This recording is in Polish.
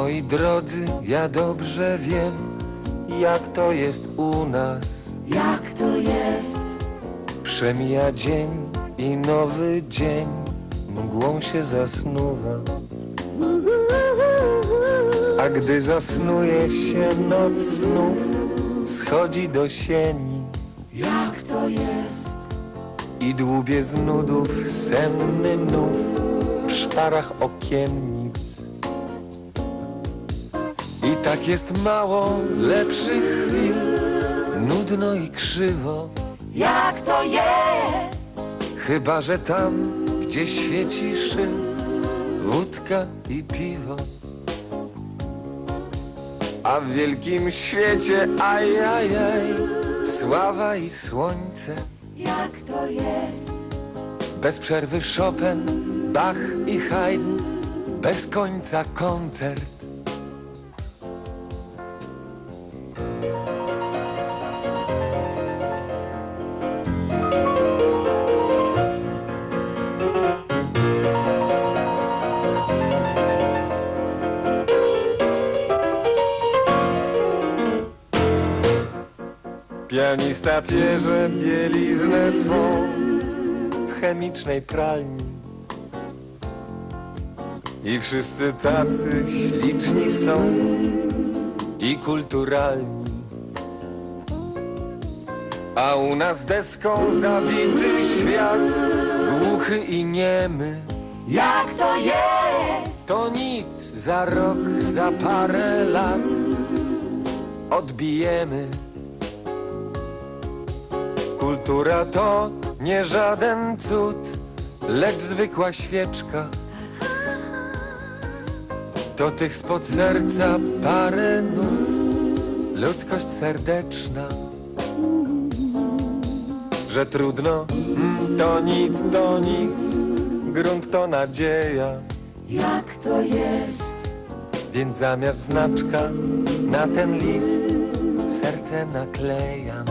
Moi drodzy, ja dobrze wiem, jak to jest u nas. Jak to jest? Przemija dzień i nowy dzień mgłą się zasnuwa. A gdy zasnuje się noc znów, schodzi do sieni Jak to jest? i dłubie z nudów senny nów w szparach okiennic. I tak jest mało lepszych chwil, nudno i krzywo. Jak to jest? Chyba, że tam, gdzie świeci szyb, wódka i piwo. A w wielkim świecie, ajajaj, sława i słońce. Jak to jest? Bez przerwy Chopin, Bach i Haydn, bez końca koncert. Pianista pierze bieliznę swą w chemicznej pralni. I wszyscy tacy śliczni są i kulturalni. A u nas deską zabity świat, głuchy i niemy. Jak to jest? To nic, za rok, za parę lat odbijemy. Kultura to nie żaden cud, lecz zwykła świeczka. Do tych spod serca parę nut, ludzkość serdeczna. Że trudno, mm, to nic, to nic, grunt to nadzieja. Jak to jest? Więc zamiast znaczka na ten list serce naklejam.